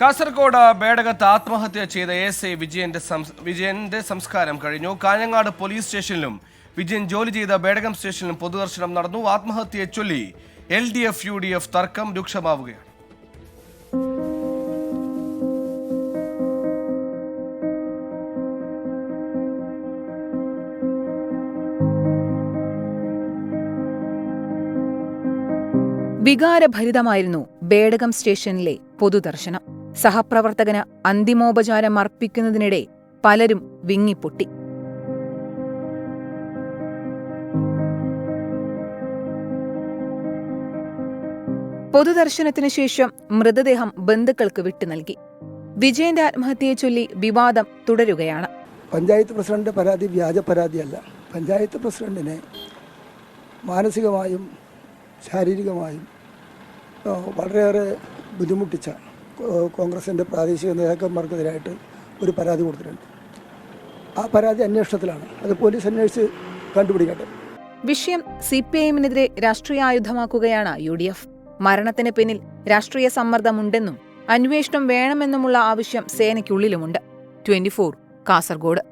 കാസർഗോഡ് ബേടകത്ത് ആത്മഹത്യ ചെയ്ത S I വിജയന്റെ വിജയന്റെ സംസ്കാരം കഴിഞ്ഞു. കാഞ്ഞങ്ങാട് പോലീസ് സ്റ്റേഷനിലും വിജയൻ ജോലി ചെയ്ത ബേടകം സ്റ്റേഷനിലും പൊതുദർശനം നടന്നു. ആത്മഹത്യയെ ചൊല്ലി L D F U D F തർക്കം രൂക്ഷമാവുകയാണ്. വികാരഭരിതമായിരുന്നു ബേടകം സ്റ്റേഷനിലെ പൊതുദർശനം. സഹപ്രവർത്തകന് അന്തിമോപചാരം അർപ്പിക്കുന്നതിനിടെ പലരും വിങ്ങിപ്പൊട്ടി. പൊതുദർശനത്തിനു ശേഷം മൃതദേഹം ബന്ധുക്കൾക്ക് വിട്ടു നൽകി. വിജയന്റെ ആത്മഹത്യയെ ചൊല്ലി വിവാദം തുടരുകയാണ്. പഞ്ചായത്ത് പ്രസിഡന്റ് പരാതി വ്യാജ പരാതിയല്ല. പഞ്ചായത്ത് പ്രസിഡന്റിനെ മാനസികമായും ശാരീരികമായും വളരെയേറെ ബുദ്ധിമുട്ടിച്ച കോൺഗ്രസിന്റെ പ്രാദേശിക നേതാക്കന്മാർക്കെതിരായിട്ട് ഒരു പരാതി കൊടുത്തിട്ടുണ്ട്. ആ പരാതി അന്വേഷണത്തിലാണ്. അത് പോലീസ് അന്വേഷിച്ച് കണ്ടുപിടിക്കട്ടെ. വിഷയം സി പി ഐഎമ്മിനെതിരെ രാഷ്ട്രീയായുധമാക്കുകയാണ് യു ഡി എഫ് മരണത്തിന് പിന്നിൽ രാഷ്ട്രീയ സമ്മർദ്ദമുണ്ടെന്നും അന്വേഷണം വേണമെന്നുമുള്ള ആവശ്യം സേനയ്ക്കുള്ളിലുമുണ്ട്. Twenty four Kasaragod.